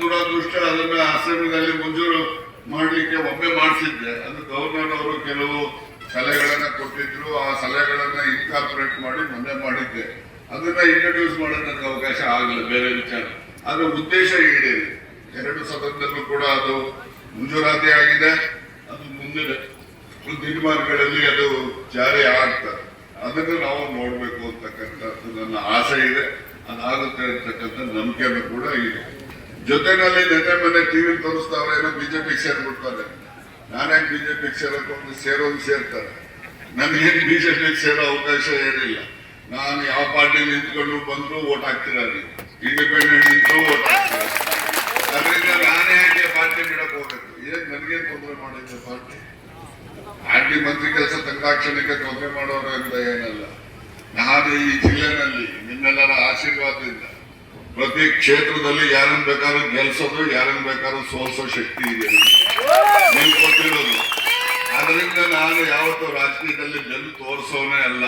ದುರದೃಷ್ಟ, ಅದನ್ನ ಅಸೆಂಬ್ಲಿನಲ್ಲಿ ಮಂಜೂರು ಮಾಡ್ಲಿಕ್ಕೆ ಒಮ್ಮೆ ಮಾಡಿಸಿದ್ದೆ. ಅದು ಗವರ್ನರ್ ಅವರು ಕೆಲವು ಸಲಹೆಗಳನ್ನ ಕೊಟ್ಟಿದ್ರು. ಆ ಸಲಹೆಗಳನ್ನ ಇನ್ಕಾರ್ಪೊರೇಟ್ ಮಾಡಿ ಮೊನ್ನೆ ಮಾಡಿದ್ದೆ. ಅದನ್ನ ಇಂಟ್ರೊಡ್ಯೂಸ್ ಮಾಡೋದು ನನಗೆ ಅವಕಾಶ ಆಗಲ್ಲ ಬೇರೆ ವಿಚಾರ. ಅದರ ಉದ್ದೇಶ ಈಡೇರಿ. ಎರಡು ಸದನದಲ್ಲೂ ಕೂಡ ಅದು ಮಂಜೂರಾತಿ ಆಗಿದೆ. ಅದು ಮುಂದಿನ ದಿನಮಾನಗಳಲ್ಲಿ ಅದು ಜಾರಿ ಆಗ್ತದೆ ಅದನ್ನು ನಾವು ನೋಡಬೇಕು ಅಂತಕ್ಕಂಥದ್ದು ನನ್ನ ಆಸೆ ಇದೆ. ಅದಾಗುತ್ತೆ ಅಂತಕ್ಕಂಥ ನಂಬಿಕೆನೂ ಕೂಡ ಇದೆ. ಜೊತೆನಲ್ಲಿ ನೆನ್ನೆ ಮೊನ್ನೆ ಟಿವಿ ತೋರಿಸ್ತಾವ್ರೆ ಏನೋ ಬಿಜೆಪಿಗೆ ಸೇರ್ಬಿಡ್ತಾರೆ. ನಾನೇ ಬಿಜೆಪಿಗೆ ಸೇರೋಕೆ ಒಂದು ಸೇರೋದು ಸೇರ್ತಾರೆ. ನನಗೇನು ಬಿಜೆಪಿಗೆ ಸೇರೋ ಅವಕಾಶ ಏನಿಲ್ಲ. ನಾನು ಯಾವ ಪಾರ್ಟಿ ನಿಂತ್ಕೊಂಡು ಬಂದ್ರು ಓಟ್ ಹಾಕ್ತೀರ ಇಂಡಿಪೆಂಡೆಂಟ್ ನಿಂತರೂ ಓಟ್ ಹಾಕ್ತೀರ? ಅದರಿಂದ ನಾನೇ ಯಾಕೆ ಪಾರ್ಟಿ ಬಿಡಕ್ ಹೋಗ್ಬೇಕು? ಏನ್ ನನಗೇನು ತೊಂದರೆ ಮಾಡಿದ್ದೆ ಪಾರ್ಟಿ? ಪಾರ್ಟಿ ಮಂತ್ರಿ ಕೆಲಸ ತಂಗಾಕ್ಷಣಕ್ಕೆ ತೊಂದರೆ ಮಾಡೋರು ಅಂತ ಏನಲ್ಲ. ನಾನು ಈ ಜಿಲ್ಲೆನಲ್ಲಿ ನಿಮ್ಮೆಲ್ಲರ ಆಶೀರ್ವಾದದಿಂದ ಪ್ರತಿ ಕ್ಷೇತ್ರದಲ್ಲಿ ಯಾರನ್ನ ಬೇಕಾದ್ರೂ ಗೆಲ್ಸೋದು, ಯಾರನ್ನ ಬೇಕಾದ್ರೂ ಸೋಲ್ಸೋ ಶಕ್ತಿ ಇದೆ. ನೀವು ಕೊಟ್ಟಿರೋದು ಅದರಿಂದ ನಾನು ಯಾವತ್ತೂ ರಾಜಕೀಯದಲ್ಲಿ ಗೆದ್ದು ತೋರಿಸೋನೇ ಅಲ್ಲ